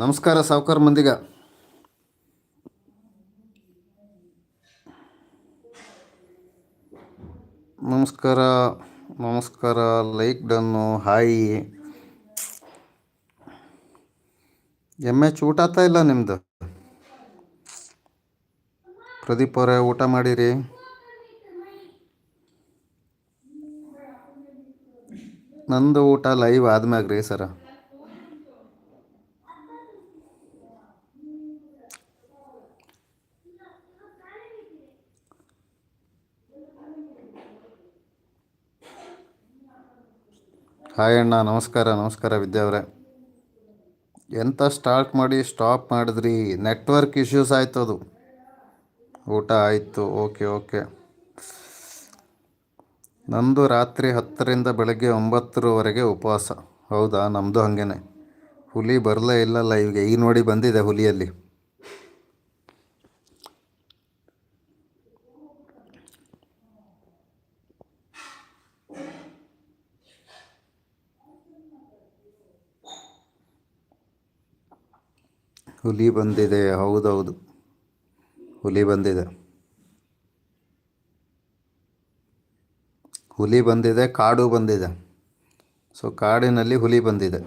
ನಮಸ್ಕಾರ ಸಾವುಕಾರ ಮಂದಿಗ. ನಮಸ್ಕಾರ ನಮಸ್ಕಾರ, ಲೈಕ್ ಡನ್ನು, ಹಾಯಿ. ಎಮ್ಮೆ ಊಟ ಆತ ಇಲ್ಲ ನಿಮ್ಮದು ಪ್ರದೀಪ್ ಅವರೇ ಊಟ ಮಾಡಿರಿ? ನಂದು ಊಟ ಲೈವ್ ಆದ್ಮ್ಯಾಗ ರೀ ಸರ. ಹಾಯ್ ಅಣ್ಣ, ನಮಸ್ಕಾರ ನಮಸ್ಕಾರ ವಿದ್ಯಾವ್ರೆ ಎಂತ ಸ್ಟಾರ್ಟ್ ಮಾಡಿ ಸ್ಟಾಪ್ ಮಾಡಿದ್ರಿ? ನೆಟ್ವರ್ಕ್ ಇಶ್ಯೂಸ್ ಆಯಿತು ಅದು. ಊಟ ಆಯಿತು ಓಕೆ ಓಕೆ ನಂದು ರಾತ್ರಿ ಹತ್ತರಿಂದ ಬೆಳಗ್ಗೆ ಒಂಬತ್ತರವರೆಗೆ ಉಪವಾಸ. ಹೌದಾ? ನಮ್ಮದು ಹಾಗೇನೆ. ಹುಲಿ ಬರಲೇ ಇಲ್ಲ ಲೈವ್ಗೆ ಈಗ ನೋಡಿ ಬಂದಿದೆ ಹುಲಿಯಲ್ಲಿ. ಹುಲಿ ಬಂದಿದೆ. ಹೌದೌದು. ಹುಲಿ ಬಂದಿದೆ. ಹುಲಿ ಬಂದಿದೆ, ಕಾಡು ಬಂದಿದೆ. ಸೊ, ಕಾಡಿನಲ್ಲಿ ಹುಲಿ ಬಂದಿದೆ.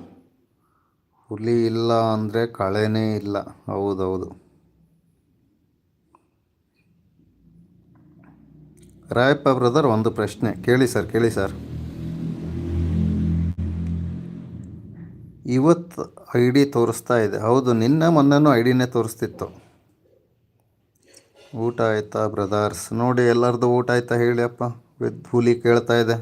ಹುಲಿ ಇಲ್ಲ ಅಂದರೆ ಕಳೆನೇ ಇಲ್ಲ. ಹೌದೌದು. ರಾಯಪ್ಪ ಬ್ರದರ್, ಒಂದು ಪ್ರಶ್ನೆ. ಕೇಳಿ ಸರ್ ಕೇಳಿ ಸರ್. ಇವತ್ತು ಐ ಡಿ ತೋರಿಸ್ತಾ ಇದೆ. ಹೌದು, ನಿನ್ನೆ ಮೊನ್ನೆನೂ ಐ ಡಿನೇ ತೋರಿಸ್ತಿತ್ತು. ಊಟ ಆಯ್ತಾ ಬ್ರದರ್ಸ್? ನೋಡಿ ಎಲ್ಲರದು ಊಟ ಆಯ್ತಾ ಹೇಳಿ ಅಪ್ಪ. ವಿತ್ ಹುಲಿ ಕೇಳ್ತಾ ಇದೆ.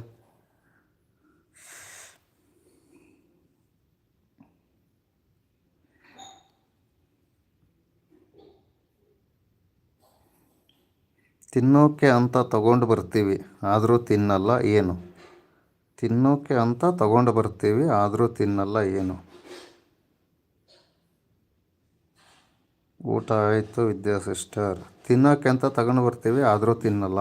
ತಿನ್ನೋಕೆ ಅಂತ ತಗೊಂಡು ಬರ್ತೀವಿ. ಆದರೂ ತಿನ್ನಲ್ಲ, ಏನು? ತಿನ್ನೋಕೆ ಅಂತ ತಗೊಂಡು ಬರ್ತೀವಿ, ಆದರೂ ತಿನ್ನಲ್ಲ ಏನು? ಊಟ ಆಯಿತು, ವಿದ್ಯಾ ಸಿಸ್ಟರ್. ತಿನ್ನೋಕೆ ಅಂತ ತಗೊಂಡು ಬರ್ತೀವಿ, ಆದರೂ ತಿನ್ನಲ್ಲ.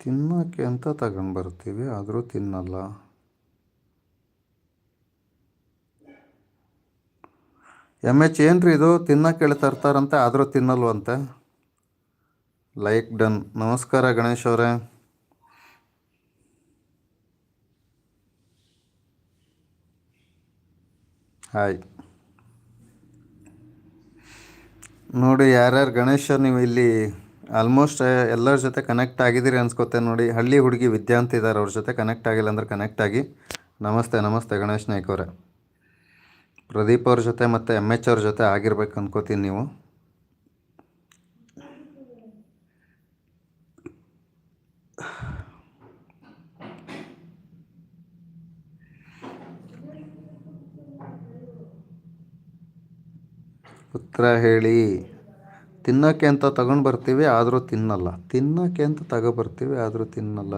ತಿನ್ನೋಕೆ ಅಂತ ತಗೊಂಡು ಬರ್ತೀವಿ, ಆದರೂ ತಿನ್ನಲ್ಲ. ಎಂ ಎಚ್ ಏನು ರೀ ಇದು? ತಿನ್ನಕ್ಕೆ ಹೇಳ್ತಾ ಇರ್ತಾರಂತೆ ಆದರೂ ತಿನ್ನಲ್ವಂತೆ? ಲೈಕ್ ಡನ್ ನಮಸ್ಕಾರ ಗಣೇಶ್ ಅವರೇ. ಹಾಯ್ ನೋಡಿ, ಯಾರ್ಯಾರು ಗಣೇಶ ನೀವು ಇಲ್ಲಿ ಆಲ್ಮೋಸ್ಟ್ ಎಲ್ಲರ ಜೊತೆ ಕನೆಕ್ಟ್ ಆಗಿದ್ದೀರಿ ಅನ್ಸ್ಕೊತೆ ನೋಡಿ. ಹಳ್ಳಿ ಹುಡುಗಿ ವಿದ್ಯಾ ಅಂತ ಇದ್ದಾರೆ ಅವ್ರ ಜೊತೆ ಕನೆಕ್ಟ್ ಆಗಿಲ್ಲ ಅಂದ್ರೆ ಕನೆಕ್ಟ್ ಆಗಿ. ನಮಸ್ತೆ ನಮಸ್ತೆ ಗಣೇಶ್ ನಾಯ್ಕ ಅವರೇ. ಪ್ರದೀಪ್ ಅವ್ರ ಜೊತೆ ಮತ್ತು ಎಂ ಎಚ್ ಅವ್ರ ಜೊತೆ ಆಗಿರ್ಬೇಕು ಅನ್ಕೋತೀನಿ ನೀವು. ಉತ್ತರ ಹೇಳಿ ತಿನ್ನೋಕ್ಕೆ ಅಂತ ತಗೊಂಡು ಬರ್ತೀವಿ, ಆದರೂ ತಿನ್ನಲ್ಲ. ತಿನ್ನೋಕ್ಕೆ ಅಂತ ತಗೊಬರ್ತೀವಿ ಆದರೂ ತಿನ್ನಲ್ಲ.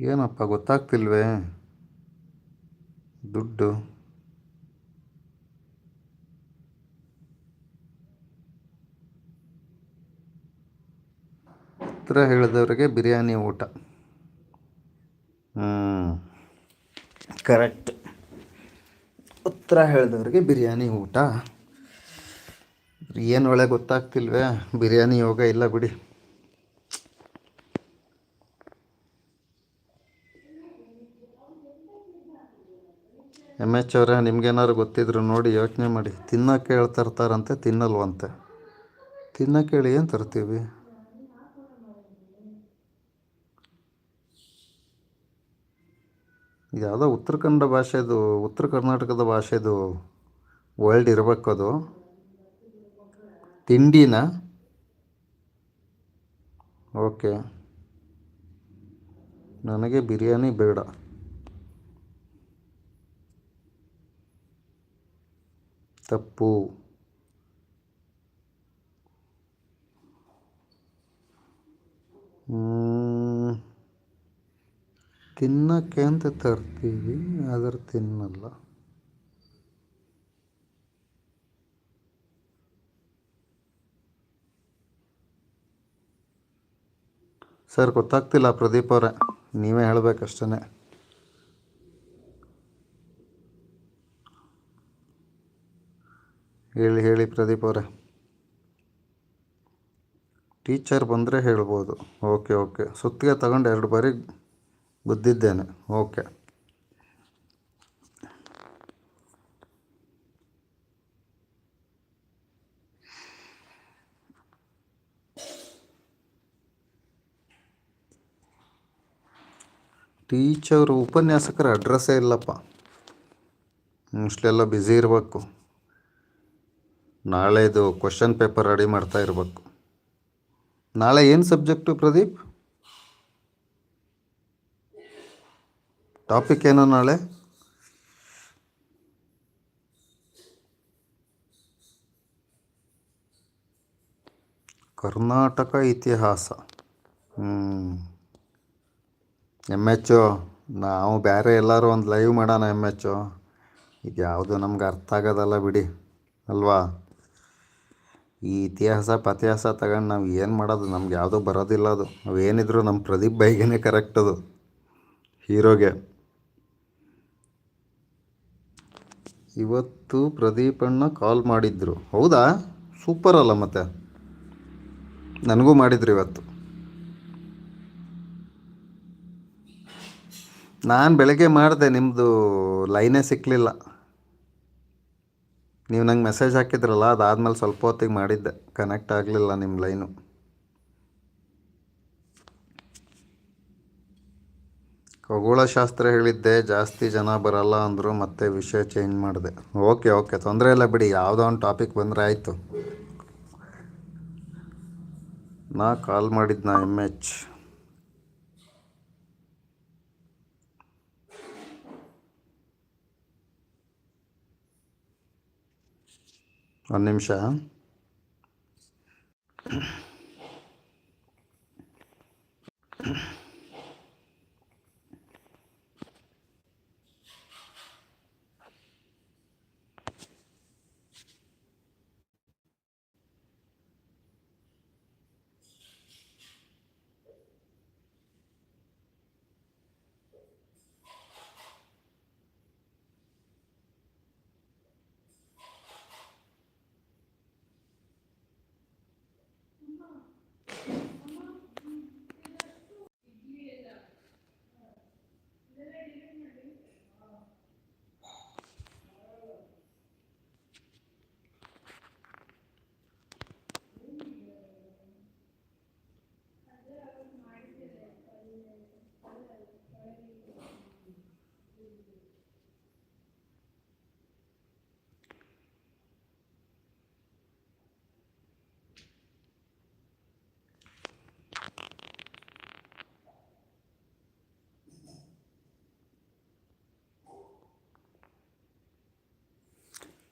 ಏನಪ್ಪ ಗೊತ್ತಾಗ್ತಿಲ್ವೇ? ದುಡ್ಡು. ಉತ್ತರ ಹೇಳಿದವರಿಗೆ ಬಿರಿಯಾನಿ ಊಟ. ಹ್ಞೂ ಕರೆಕ್ಟ್. ಉತ್ತರ ಹೇಳಿದವ್ರಿಗೆ ಬಿರಿಯಾನಿ ಊಟ. ಏನು ಒಳ್ಳೆ ಗೊತ್ತಾಗ್ತಿಲ್ವೇ, ಬಿರಿಯಾನಿ ಯೋಗ ಇಲ್ಲ ಬಿಡಿ. ಎಂ ಎಚ್ ಅವರೇ, ನಿಮ್ಗೇನಾದ್ರು ಗೊತ್ತಿದ್ರು ನೋಡಿ, ಯೋಚನೆ ಮಾಡಿ. ತಿನ್ನೋಕೆ ಹೇಳ್ತಾ ಇರ್ತಾರಂತೆ, ತಿನ್ನಲ್ವಂತೆ. ತಿನ್ನೋಕೆ ಹೇಳಿ ಏನು ತರ್ತೀವಿ? ಯಾವುದೋ ಉತ್ತರ ಕನ್ನಡ ಭಾಷೆದು ಉತ್ತರ ಕರ್ನಾಟಕದ ಭಾಷೆದು ವರ್ಲ್ಡ್ ಇರಬೇಕು ಅದು. ತಿಂಡಿನ. ಓಕೆ. ನನಗೆ ಬಿರಿಯಾನಿ ಬೇಡ. ತಪ್ಪು. ತಿನ್ನಕ್ಕೆ ಅಂತ ತರ್ತೀವಿ, ಆದರೆ ತಿನ್ನಲ್ಲ. ಸರ್, ಗೊತ್ತಾಗ್ತಿಲ್ಲ ಪ್ರದೀಪ್ ಅವರೇ, ನೀವೇ ಹೇಳಬೇಕಷ್ಟೇ ಹೇಳಿ ಹೇಳಿ ಪ್ರದೀಪ್ ಅವರೇ. ಟೀಚರ್ ಬಂದರೆ ಹೇಳ್ಬೋದು. Okay okay. ಸುತ್ತಿಗೆ ತಗೊಂಡು ಎರಡು ಬಾರಿ ಗುದ್ದಿದ್ದೇನೆ. ಓಕೆ ಟೀಚರು ಉಪನ್ಯಾಸಕರ ಅಡ್ರೆಸ್ಸೇ ಇಲ್ಲಪ್ಪ. ಮೋಸ್ಟ್ಲೆಲ್ಲ ಬ್ಯುಸಿ ಇರಬೇಕು. ನಾಳೆದು ಕ್ವಶನ್ ಪೇಪರ್ ರೆಡಿ ಮಾಡ್ತಾ ಇರಬೇಕು. ನಾಳೆ ಏನು ಸಬ್ಜೆಕ್ಟು ಪ್ರದೀಪ್? ಟಾಪಿಕ್ ಏನು ನಾಳೆ? ಕರ್ನಾಟಕ ಇತಿಹಾಸ. ಎಂ ಎಚ್ ನಾವು ಬೇರೆ ಎಲ್ಲರೂ ಒಂದು ಲೈವ್ ಮಾಡೋಣ ಎಂ ಎಚ್ ಇದು ಯಾವುದು ನಮ್ಗೆ ಅರ್ಥ ಆಗೋದಲ್ಲ ಬಿಡಿ, ಅಲ್ವಾ? ಈ ಇತಿಹಾಸ ಪತಿಹಾಸ ತಗೊಂಡು ನಾವು ಏನು ಮಾಡೋದು? ನಮ್ಗೆ ಯಾವುದೂ ಬರೋದಿಲ್ಲ ಅದು. ನಾವು ಅವೇನಿದ್ರು ನಮ್ಮ ಪ್ರದೀಪ್ ಬೈಗೇನೆ ಕರೆಕ್ಟ್ ಅದು. ಹೀರೋಗೆ. ಇವತ್ತು ಪ್ರದೀಪಣ್ಣ ಕಾಲ್ ಮಾಡಿದ್ರು. ಹೌದಾ? ಸೂಪರ್ ಅಲ್ಲ ಮತ್ತೆ. ನನಗೂ ಮಾಡಿದ್ರು ಇವತ್ತು. ನಾನು ಬೆಳಗ್ಗೆ ಮಾಡಿದೆ ನಿಮ್ಮದು ಲೈನೇ ಸಿಕ್ಕಲಿಲ್ಲ ನೀವು ನಂಗೆ ಮೆಸೇಜ್ ಹಾಕಿದ್ರಲ್ಲ, ಅದಾದಮೇಲೆ ಸ್ವಲ್ಪ ಹೊತ್ತಿಗೆ ಮಾಡಿದ್ದೆ. ಕನೆಕ್ಟ್ ಆಗಲಿಲ್ಲ ನಿಮ್ಮ ಲೈನು ಖಗೋಳಶಾಸ್ತ್ರ ಹೇಳಿದ್ದೆ, ಜಾಸ್ತಿ ಜನ ಬರಲ್ಲ ಅಂದರು ಮತ್ತೆ ವಿಷಯ ಚೇಂಜ್ ಮಾಡಿದೆ. ಓಕೆ ಓಕೆ ತೊಂದರೆ ಇಲ್ಲ ಬಿಡಿ, ಯಾವುದೋ ಒಂದು ಟಾಪಿಕ್ ಬಂದರೆ ಆಯಿತು. ನಾ ಕಾಲ್ ಮಾಡಿದ್ನ ಎಂ ಎಚ್ ಒಂದು ನಿಮಿಷ.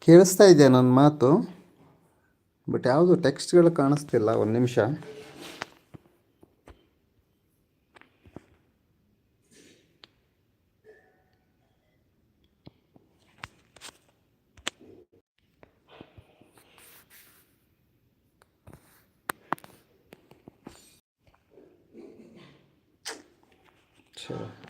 ಕೇಳಿಸ್ತಾ ಇದೆಯಾ ನನ್ನ ಮಾತು ಬಟ್ ಯಾವುದು ಟೆಕ್ಸ್ಟ್ಗಳು ಕಾಣಿಸ್ತಿಲ್ಲ ಒಂದು ನಿಮಿಷ ಛೆ.